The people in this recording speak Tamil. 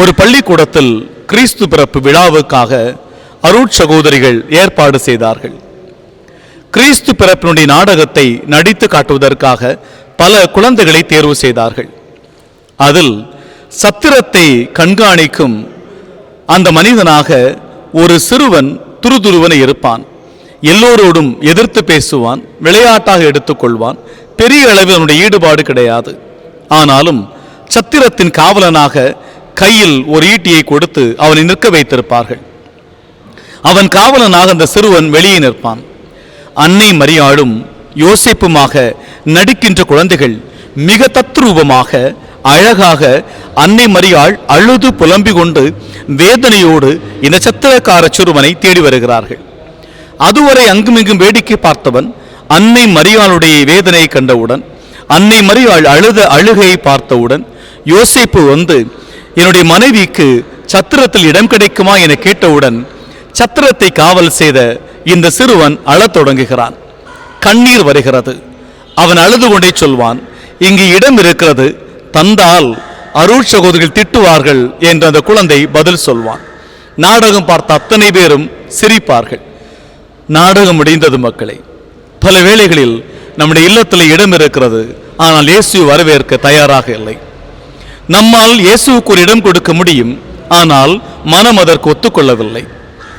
ஒரு பள்ளிக்கூடத்தில் கிறிஸ்து பிறப்பு விழாவுக்காக அருட்சகோதரிகள் ஏற்பாடு செய்தார்கள். கிறிஸ்து பிறப்பினுடைய நாடகத்தை நடித்து காட்டுவதற்காக பல குழந்தைகளை தேர்வு செய்தார்கள். அதில் சத்திரத்தை கண்காணிக்கும் அந்த மனிதனாக ஒரு சிறுவன் துருதுருவன இருப்பான். எல்லோரோடும் எதிர்த்து பேசுவான் விளையாட்டாக எடுத்துக்கொள்வான் பெரிய அளவில் அவனுடைய ஈடுபாடு கிடையாது. ஆனாலும் சத்திரத்தின் காவலனாக கையில் ஒரு ஈட்டியை கொடுத்து அவனை நிற்க வைத்திருப்பார்கள். அவன் காவலனாக அந்த சிறுவன் வெளியே நிற்பான். அன்னை மரியாளும் யோசிப்புமாக நடிக்கின்ற குழந்தைகள் மிக தத்ரூபமாக அழகாக அன்னை மரியாள் அழுது புலம்பிக் கொண்டு வேதனையோடு இந்த சத்திரக்கார சிறுவனை தேடி வருகிறார்கள். அதுவரை அங்குமிங்கும் வேடிக்கை பார்த்தவன் அன்னை மரியாளுடைய வேதனையை கண்டவுடன் அன்னை மரியாள் அழுத அழுகையை பார்த்தவுடன் யோசிப்பு வந்து என்னுடைய மனைவிக்கு சத்திரத்தில் இடம் கிடைக்குமா என கேட்டவுடன் சத்திரத்தை காவல் செய்த இந்த சிறுவன் அழத் தொடங்குகிறான். கண்ணீர் வருகிறது. அவன் அழுது கொண்டே சொல்வான் இங்கு இடம் இருக்கிறது தந்தால் அருள் சகோதரிகள் திட்டுவார்கள் என்று அந்த குழந்தை பதில் சொல்வான். நாடகம் பார்த்த அத்தனை பேரும் சிரிப்பார்கள். நாடகம் முடிந்தது மக்களை. பல வேளைகளில் நம்முடைய இல்லத்தில் இடம் இருக்கிறது ஆனால் இயேசு வரவேற்க தயாராக இல்லை. நம்மால் இயேசுவுக்கு ஒரு இடம் கொடுக்க முடியும். ஆனால் மனம் அதற்கு ஒத்துக்கொள்ளவில்லை.